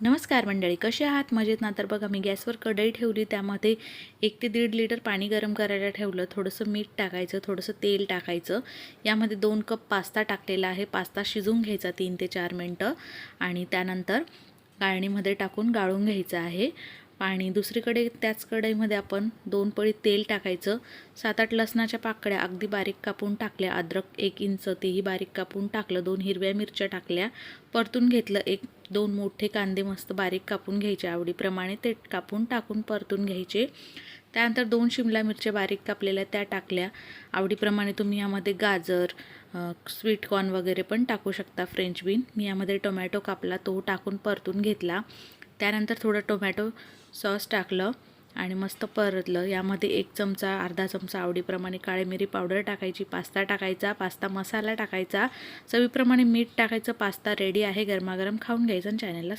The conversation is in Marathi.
नमस्कार मंडळी कसे आहात? मजेत ना? तर बघा मी गॅसवर कढई ठेवली त्यामध्ये एक ते दीड लिटर पाणी गरम करायला ठेवलं. थोडंसं मीठ टाकायचं थोडंसं तेल टाकायचं. यामध्ये दोन कप पास्ता टाकलेला आहे. पास्ता शिजून घ्यायचा तीन ते चार मिनटं. आणि त्यानंतर गाळणीमध्ये टाकून गाळून घ्यायचं आहे. आणि दुसरीकडे त्याच कढईमध्ये आपण दोन पळी तेल टाकायचं. सात आठ लसणाच्या पाकळ्या अगदी बारीक कापून टाकल्या. अद्रक एक इंच तेही बारीक कापून टाकलं. दोन हिरव्या मिरच्या टाकल्या. परतून घेतलं एक दोन मोठे कांदे मस्त बारीक कापून घ्यायचे. आवडीप्रमाणे ते कापून टाकून परतून घ्यायचे. त्यानंतर दोन शिमला मिरच्या बारीक कापलेल्या त्या टाकल्या. आवडीप्रमाणे तुम्ही यामध्ये गाजर स्वीट कॉर्न वगैरे पण टाकू शकता. French bean. मी यामध्ये टोमॅटो कापला. तो टाकून परतून घेतला. त्यानंतर थोडं टोमॅटो सॉस टाकलं आणि मस्त परतलं. यामध्ये एक चमचा अर्धा चमचा आवडीप्रमाणे काळी मिरी पावडर टाकायची पास्ता टाकायचा पास्ता मसाला टाकायचा. चवीप्रमाणे मीठ टाकायचं पास्ता रेडी आहे गरमागरम खाऊन घ्यायचं आणि चॅनलला